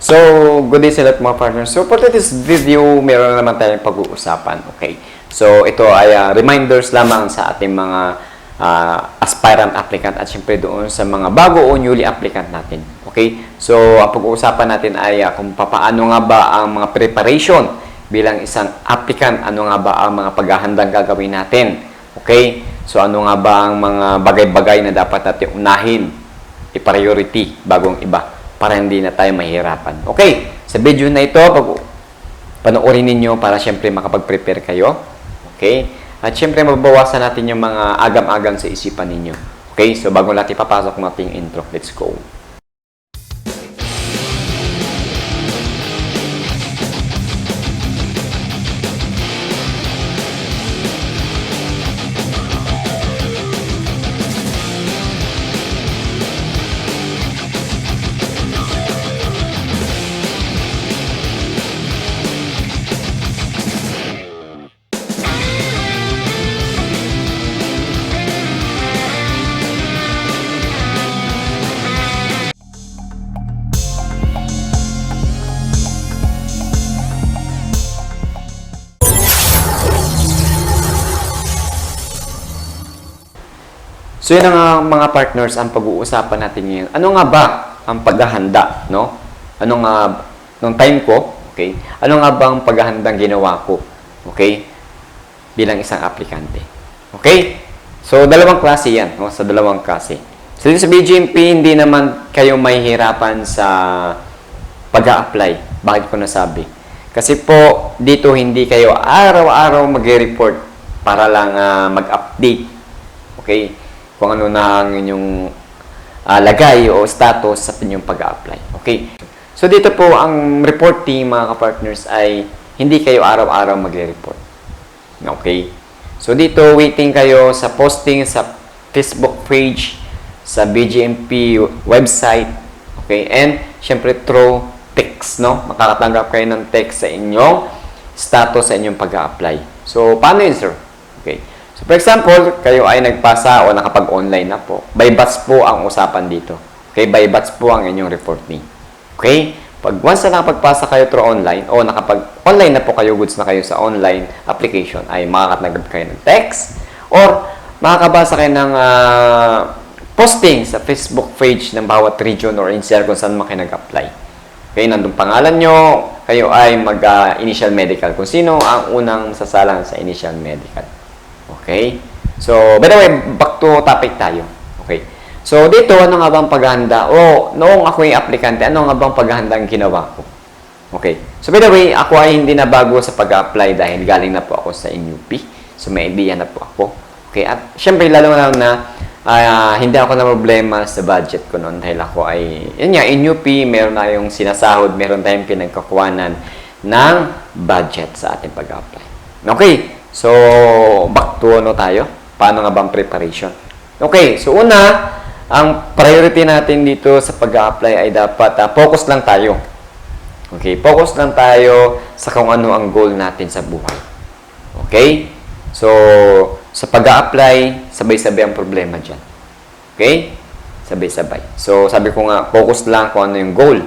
So, good day sa lahat mga partners. So, for this video, meron na naman tayong pag-uusapan. Okay. So, ito ay ah, reminders lamang sa ating mga ah, aspirant applicant at syempre doon sa mga bago o newly applicant natin. Okay. So, ang pag-uusapan natin ay ah, kung paano nga ba ang mga preparation bilang isang applicant, ano nga ba ang mga paghahandang gagawin natin. Okay. So, ano nga ba ang mga bagay-bagay na dapat natin unahin, i-priority bagong iba para hindi na tayo mahirapan. Okay, sa video na ito, pag panoorin ninyo para syempre makapag-prepare kayo. Okay? At syempre mababawasan natin yung mga agam-agam sa isipan ninyo. Okay? So bago natin papasok ng ating intro, let's go. So yun ang nga, mga partners ang pag-uusapan natin ngayon. Ano nga ba ang paghahanda, no? Ano nga nung time ko, okay? Ano nga ba ang paghahandang ginawa ko, okay? Bilang isang aplikante. Okay? So dalawang klase 'yan, no? Sa dalawang klase. So sa BGMP, hindi naman kayo mahihirapan sa pag-a-apply. Bakit ko nasabi? Kasi po, dito hindi kayo araw-araw mag-report para lang ah, mag-update. Okay? Kung ano na ang inyong ah, lagay o status sa inyong pag-apply. Okay? So dito po, ang report team, mga ka-partners, ay hindi kayo araw-araw magre-report. Okay? So dito, waiting kayo sa posting sa Facebook page, sa BGMP website, okay? And, syempre, through text, no? Makakatanggap kayo ng text sa inyong status sa inyong pag-apply. So, paano yun, sir? Okay. So, for example, kayo ay nagpasa o nakapag-online na po. By batch po ang usapan dito. Okay? By batch po ang inyong reporting. Okay? Pag once na nakapagpasa kayo through online o nakapag-online na po kayo, goods na kayo sa online application, ay makakatanggap kayo ng text or makakabasa kayo ng ah, posting sa Facebook page ng bawat region or NCR kung saan man kayo nag-apply. Okay, nandun pangalan nyo, kayo ay mag-initial medical. Kung sino ang unang sasalang sa initial medical. Okay? So, by the way, back to topic tayo. Okay. So, dito, ano nga bang paghahanda? O, noong ako yung aplikante, ano nga bang paghahanda ang ginawa ko? Okay. So, by the way, ako ay hindi na bago sa pag-apply dahil galing na po ako sa NUP. So, may idea na po ako. Okay. At, syempre, lalo na na ah, hindi ako na problema sa budget ko noon dahil ako ay, yun nga, NUP, meron na yung sinasahod, meron tayong pinagkakuhanan ng budget sa ating pag-apply. Okay. So, back to ano tayo? Paano nga bang preparation? Okay. So, una, ang priority natin dito sa pag-apply ay dapat ah, focus lang tayo. Okay, focus lang tayo sa kung ano ang goal natin sa buhay. Okay? So, sa pag apply sabay-sabay ang problema dyan. Okay? Sabay-sabay. So, sabi ko nga, focus lang kung ano yung goal.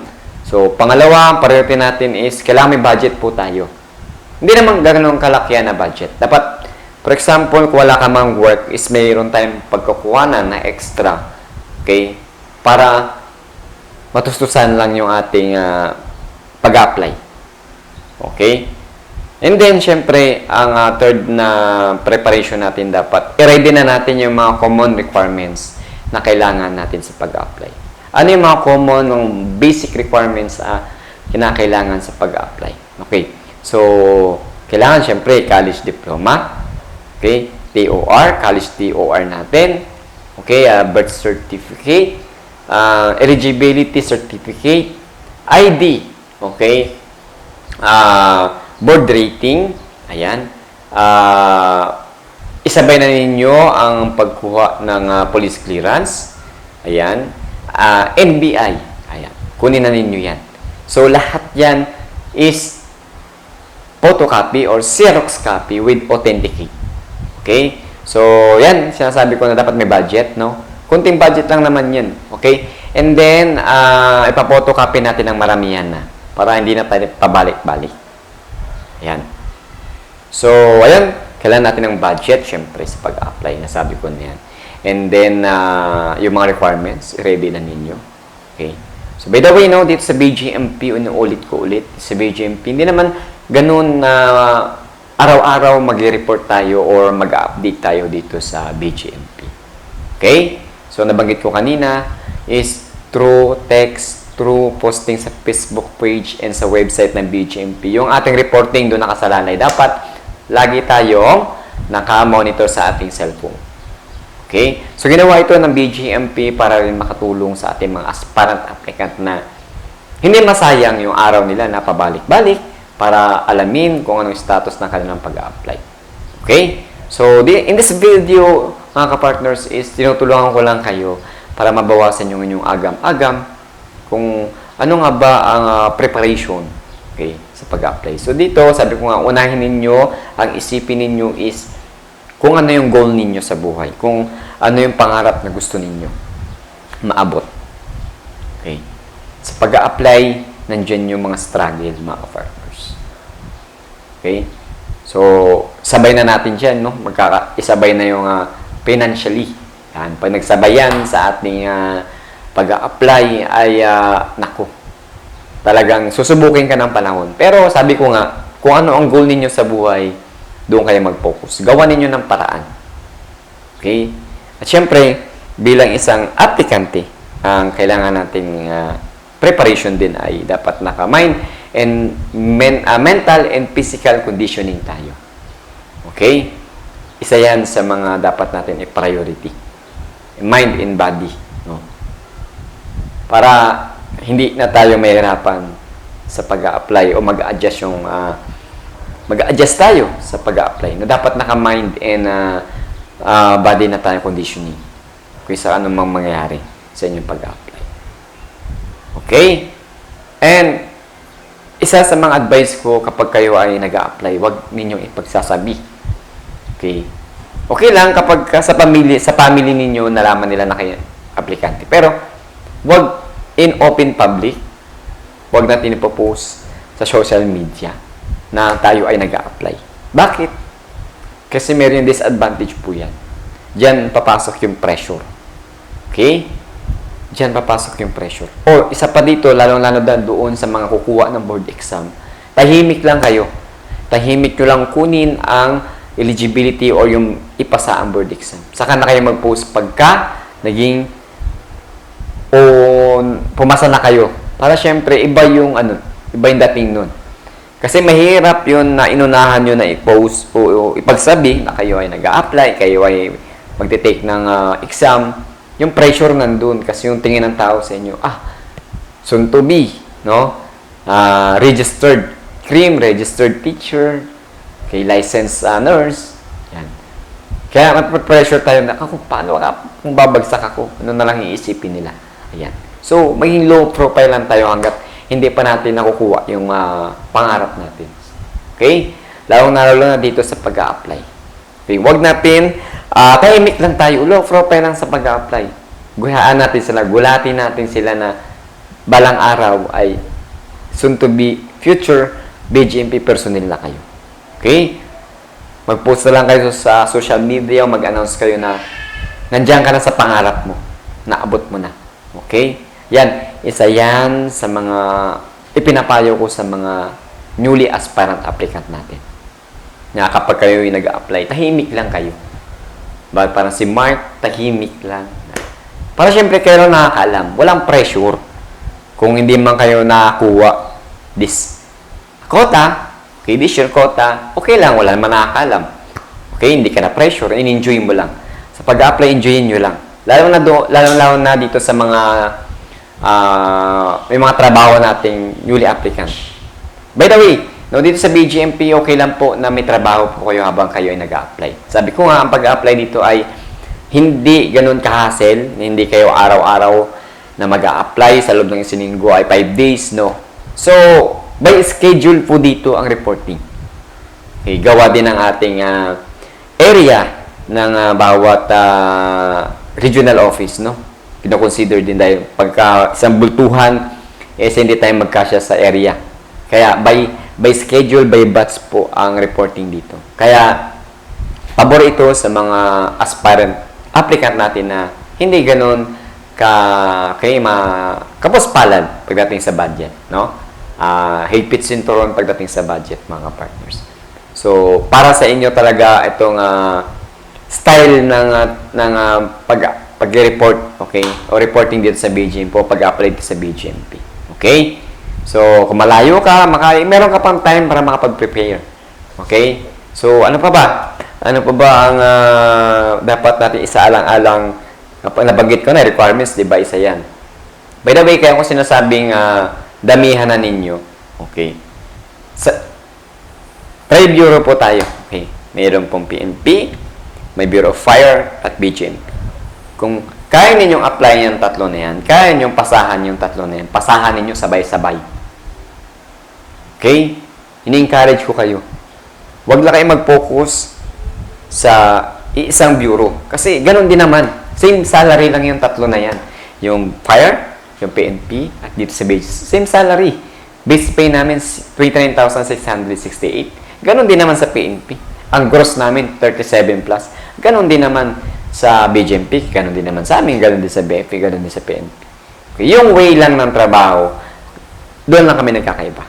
So, pangalawa, ang priority natin is, kailangan may budget po tayo. Hindi naman ganun kalakihan na budget. Dapat, for example, kung wala ka mang work, is mayroon tayong pagkukuhanan na extra. Okay? Para matustusan lang yung ating ah, pag-apply. Okay? And then, syempre, ang ah, third na preparation natin dapat, i-ready na natin yung mga common requirements na kailangan natin sa pag-apply. Ano yung mga common, ng basic requirements na kinakailangan sa pag-apply? Okay. So, kailangan syempre college diploma. Okay? TOR, college TOR natin. Okay, ah, birth certificate, ah, eligibility certificate, ID, okay? Ah, board rating, ayan. Ah, isabay na ninyo ang pagkuha ng ah, police clearance. Ayan. Ah, NBI. Ayan. Kunin na ninyo yan. So, lahat yan is photocopy or Xerox copy with authenticate. Okay? So, yan. Sinasabi ko na dapat may budget, no? Kunting budget lang naman yan. Okay? And then, uh, ipapotocopy natin ng maramihan na para hindi na pabalik-balik. Ayan. So, ayan, kailangan natin ng budget, syempre, sa pag-apply. Nasabi ko na yan. And then, uh, yung mga requirements, ready na ninyo. Okay? So, by the way, no, dito sa BGMP, ulit ko ulit, sa BGMP, hindi naman ganun na araw-araw mag-report tayo or mag-update tayo dito sa BGMP. Okay? So, nabanggit ko kanina is through text, through posting sa Facebook page and sa website ng BGMP. Yung ating reporting doon nakasalalay. Dapat lagi tayong naka-monitor sa ating cellphone. Okay? So, ginawa ito ng BGMP para rin makatulong sa ating mga aspirant applicant na hindi masayang yung araw nila na pabalik-balik para alamin kung anong status ng kanilang pag-apply. Okay? So, in this video, mga ka-partners, is tinutulungan ko lang kayo para mabawasan yung inyong agam-agam kung ano nga ba ang ah, preparation okay, sa pag-apply. So, dito, sabi ko nga, unahin ninyo, ang isipin ninyo is kung ano yung goal ninyo sa buhay, kung ano yung pangarap na gusto ninyo maabot. Okay. Sa pag-apply, nandyan yung mga struggle, mga partners. Okay? So, sabay na natin dyan, no? Magkaka isabay na yung ah, financially. Yan. Pag nagsabayan sa ating ah, pag-apply ay, uh, naku, talagang susubukin ka ng panahon. Pero sabi ko nga, kung ano ang goal ninyo sa buhay, doon kayo mag-focus. Gawa ninyo ng paraan. Okay? At syempre, bilang isang aplikante, ang kailangan nating ah, preparation din ay dapat naka-mind and men, ah, mental and physical conditioning tayo. Okay? Isa yan sa mga dapat natin i-priority. Mind and body. No? Para hindi na tayo mahirapan sa pag apply o mag-adjust yung ah, mag-adjust tayo sa pag apply No, dapat naka-mind and ah, ah, body na tayo conditioning kung sa anumang mangyayari sa inyong pag-apply. Okay? And isa sa mga advice ko kapag kayo ay nag apply wag ninyong ipagsasabi. Okay? Okay lang kapag ka sa pamilya sa family ninyo nalaman nila na kayo aplikante. Pero wag in open public. Wag natin ipopost sa social media na tayo ay nag apply Bakit? Kasi meron disadvantage po yan. Diyan papasok yung pressure. Okay? Diyan papasok yung pressure. O, isa pa dito, lalong-lalo doon sa mga kukuha ng board exam. Tahimik lang kayo. Tahimik nyo lang kunin ang eligibility o yung ipasa ang board exam. Saka na kayo mag-post pagka naging o pumasa na kayo. Para syempre, iba yung ano, iba yung dating nun. Kasi mahirap yun na inunahan nyo na i-post o, o ipagsabi na kayo ay nag apply kayo ay magte-take ng ah, exam. Yung pressure nandun kasi yung tingin ng tao sa inyo, ah, soon to be, no? Ah, registered cream, registered teacher, kay licensed ah, nurse. Yan. Kaya pressure tayo na, ako, paano ka, kung babagsak ako, ano na lang iisipin nila. Ayan. So, maging low profile lang tayo hanggat hindi pa natin nakukuha yung ah, pangarap natin. Okay? Lalong lalo na dito sa pag-a-apply. Okay, wag natin, ah tahimik lang tayo, low profile lang sa pag-a-apply. Guyaan natin sila, gulatin natin sila na balang araw ay soon to be future BGMP personnel na kayo. Okay? Mag-post na lang kayo sa social media mag-announce kayo na nandiyan ka na sa pangarap mo. Naabot mo na. Okay? Yan. Isa yan sa mga ipinapayo ko sa mga newly aspirant applicant natin. Na kapag kayo nag-apply, tahimik lang kayo. Ba, parang si Mark, tahimik lang. Para syempre kayo lang. Walang pressure. Kung hindi man kayo nakakuha this quota, okay, this your quota, okay lang, wala naman nakakaalam. Okay, hindi ka na pressure, in-enjoy mo lang. Sa pag-apply, enjoyin nyo lang. Lalo na, do, lalo, lalo na dito sa mga ah, may mga trabaho nating newly applicant. By the way, no, dito sa BGMP, okay lang po na may trabaho po kayo habang kayo ay nag apply Sabi ko nga, ang pag-apply dito ay hindi ganun ka-hassle, hindi kayo araw-araw na mag apply sa loob ng isang linggo ay 5 days, no. So, by schedule po dito ang reporting. Okay, gawa din ng ating ah, area ng ah, bawat ah, regional office, no? kinoconsider din dahil pagka isang bultuhan, eh hindi tayo magkasya sa area. Kaya by by schedule, by batch po ang reporting dito. Kaya pabor ito sa mga aspirant applicant natin na hindi ganun ka kay ma kapuspalad pagdating sa budget, no? Ah, higpit sinturon pagdating sa budget, mga partners. So, para sa inyo talaga itong ah, style ng ah, ng ah, pag pag-report, okay? O reporting dito sa BGMP o pag-apply sa BGMP. Okay? So, kung malayo ka, maka, meron ka pang time para makapag-prepare. Okay? So, ano pa ba? Ano pa ba ang ah, dapat natin isaalang-alang nabanggit ko na, requirements, di ba? Isa yan. By the way, kaya ko sinasabing ah, damihan na ninyo. Okay. Sa, Tri Bureau po tayo. Okay. Mayroon pong PNP, may Bureau of Fire, at BGMP. Kung kaya ninyong apply yung tatlo na yan, kaya ninyong pasahan yung tatlo na yan, pasahan ninyo sabay-sabay. Okay? Ini-encourage ko kayo. Huwag lang kayo mag-focus sa isang bureau. Kasi ganun din naman. Same salary lang yung tatlo na yan. Yung fire, yung PNP, at dito sa base. Same salary. Base pay namin 29,668. Ganun din naman sa PNP. Ang gross namin 37 plus. Ganun din naman sa BGMP, ganun din naman sa amin, ganun din sa BFP, ganun din sa PNP. Okay, yung way lang ng trabaho, doon lang kami nagkakaiba.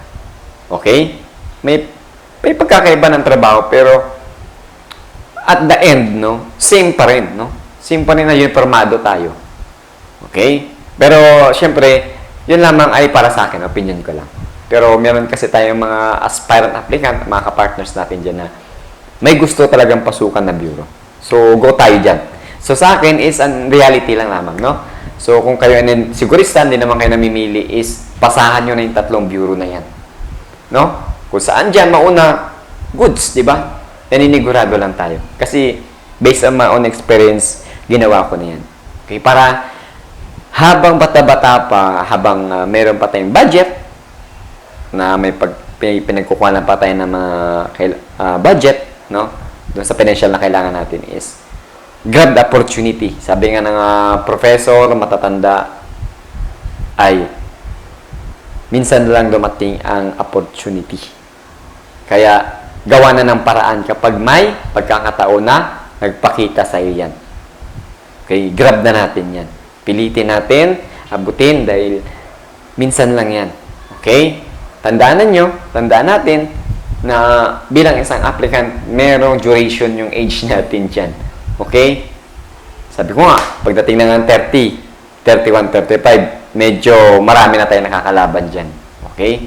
Okay? May may pagkakaiba ng trabaho pero at the end, no, same pa rin, no? Same pa rin na uniformado tayo. Okay? Pero, syempre, yun lamang ay para sa akin, opinion ko lang. Pero meron kasi tayong mga aspirant applicant, mga kapartners natin dyan na may gusto talagang pasukan na bureau. So, go tayo dyan. So, sa akin is an reality lang lamang, no? So, kung kayo ay sigurista, hindi naman kayo namimili is pasahan nyo na yung tatlong bureau na yan. No? Kung saan dyan mauna, goods, di ba? Naninigurado lang tayo. Kasi, based on my own experience, ginawa ko na yan. Okay, para habang bata-bata pa, habang uh, meron pa tayong budget, na may pag, pin- pinagkukuha pa tayo ng mga ah, budget, no? Doon sa financial na kailangan natin is grab the opportunity. Sabi nga ng ah, professor, matatanda, ay minsan lang dumating ang opportunity. Kaya, gawa na ng paraan kapag may pagkakataon na nagpakita sa iyo yan. Okay, grab na natin yan. Pilitin natin, abutin dahil minsan lang yan. Okay? Tandaan nyo, tandaan natin na bilang isang applicant, merong duration yung age natin dyan. Okay? Sabi ko nga, pagdating na ng 30, 31, 35, medyo marami na tayo nakakalaban dyan. Okay?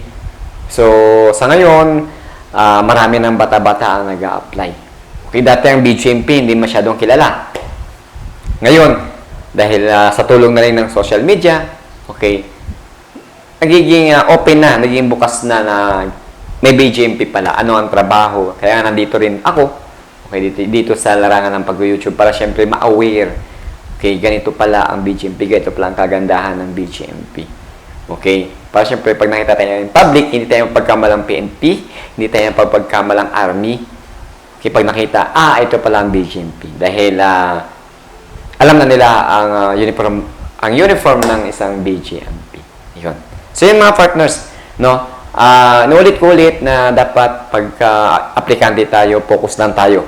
So, sa ngayon, ah, marami ng bata-bata ang nag apply Okay, dati ang BGMP hindi masyadong kilala. Ngayon, dahil ah, sa tulong na rin ng social media, okay, nagiging ah, open na, nagiging bukas na na may BGMP pala, ano ang trabaho. Kaya nandito rin ako, okay, dito, dito sa larangan ng pag-YouTube para syempre ma-aware. Okay, ganito pala ang BGMP, ganito pala ang kagandahan ng BGMP. Okay? Para syempre, pag nakita tayo in public, hindi tayo pagkamalang PNP, hindi tayo pagkamalang Army. Okay, pag nakita, ah, ito pala ang BGMP. Dahil, ah, alam na nila ang ah, uniform ang uniform ng isang BGMP. Yun. So yun mga partners, no? Ah, naulit ko ulit na dapat pagka aplikante tayo, focus lang tayo.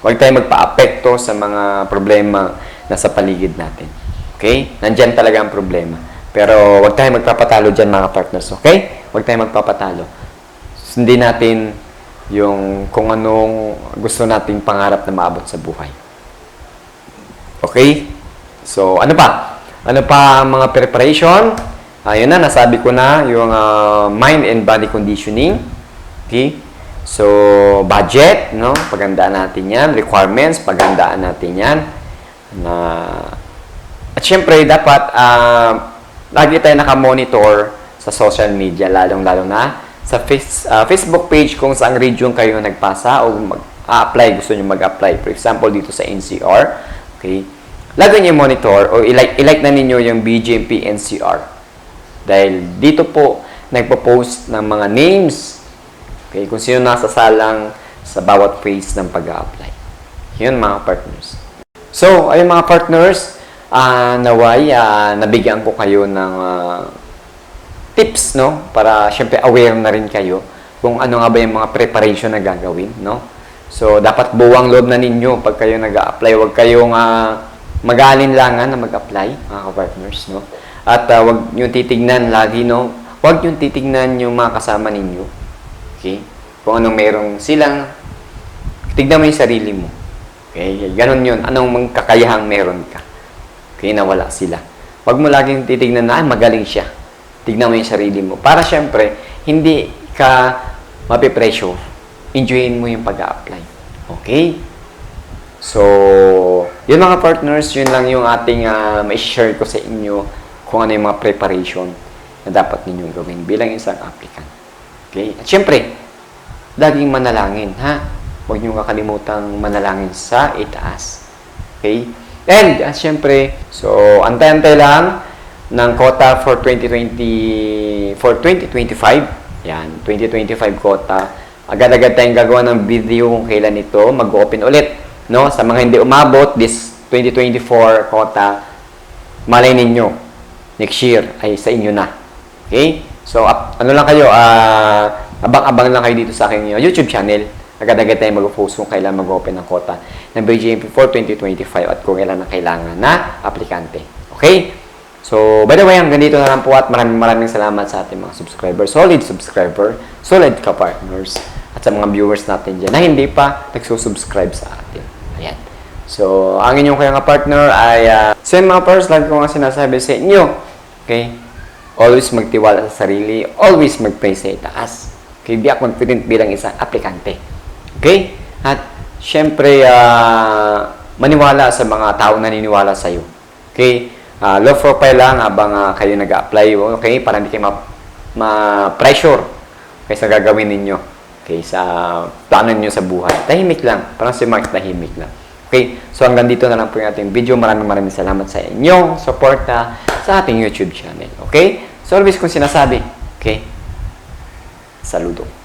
Huwag tayo magpa-apekto sa mga problema na sa paligid natin. Okay? Nandyan talaga ang problema. Pero huwag tayo magpapatalo dyan mga partners. Okay? Huwag tayo magpapatalo. Sundin natin yung kung anong gusto nating pangarap na maabot sa buhay. Okay? So, ano pa? Ano pa ang mga preparation? Ayun na, nasabi ko na yung ah, mind and body conditioning. Okay? So, budget, no? Pagandaan natin yan. Requirements, pagandaan natin yan. Na, at syempre, dapat ah, lagi tayo nakamonitor sa social media, lalong-lalo na sa face, ah, Facebook page kung saang region kayo nagpasa o mag-apply, gusto nyo mag-apply. For example, dito sa NCR. Okay? Lagi nyo monitor o ilike, ilike na ninyo yung BGMP NCR. Dahil dito po nagpo-post ng mga names okay, kung sino nasa salang sa bawat phase ng pag apply Yun mga partners. So, ayun mga partners, ah, naway, ah, nabigyan ko kayo ng ah, tips, no? Para syempre aware na rin kayo kung ano nga ba yung mga preparation na gagawin, no? So, dapat buwang loob na ninyo pag kayo nag apply Huwag kayong uh, mag-aalinlangan na mag-apply, mga partners no? At ah, huwag nyo titignan lagi, no? Huwag nyo titignan yung mga kasama ninyo. Okay? Kung anong merong silang, tignan mo yung sarili mo. Okay? Ganon yun. Anong kakayahang meron ka. Okay? Na wala sila. Huwag mo laging titignan na, ah, magaling siya. Tignan mo yung sarili mo. Para syempre, hindi ka mapipressure. Enjoyin mo yung pag-apply. Okay? So, yun mga partners, yun lang yung ating uh, ma-share ko sa inyo kung ano yung mga preparation na dapat ninyong gawin bilang isang applicant. Okay? At syempre, laging manalangin, ha? Huwag niyo kakalimutang manalangin sa itaas. Okay? And, at syempre, so, antay-antay lang ng quota for 2020, for 2025. Yan, 2025 quota. Agad-agad tayong gagawa ng video kung kailan ito mag-open ulit. No? Sa mga hindi umabot, this 2024 quota, malay ninyo, next year ay sa inyo na. Okay? So, ano lang kayo, ah, abang-abang lang kayo dito sa aking uh, YouTube channel. Agad-agad tayo mag-post kung kailan mag-open ang quota ng BGMP for 2025 at kung kailan na kailangan na aplikante. Okay? So, by the way, hanggang dito na lang po at maraming maraming salamat sa ating mga subscriber, solid subscriber, solid ka-partners, at sa mga viewers natin dyan na hindi pa nagsusubscribe sa atin. Ayan. So, ang inyong kaya nga partner ay, uh, so yun mga pars, lagi ko nga sinasabi sa inyo, okay? Always magtiwala sa sarili, always mag-pray sa itaas. Okay, biyak mag-print bilang isang aplikante. Okay? At, syempre, ah, maniwala sa mga tao na naniniwala sa'yo. Okay? Uh, low profile lang habang ah, kayo nag-apply. Okay? Para hindi kayo ma- ma-pressure okay, sa gagawin ninyo. Okay? Sa plano ninyo sa buhay. Tahimik lang. Parang si Mark, tahimik lang. Okay? So, hanggang dito na lang po yung ating video. Maraming maraming salamat sa inyong suporta sa ating YouTube channel. Okay? So, always kong sinasabi. Okay? Saludo.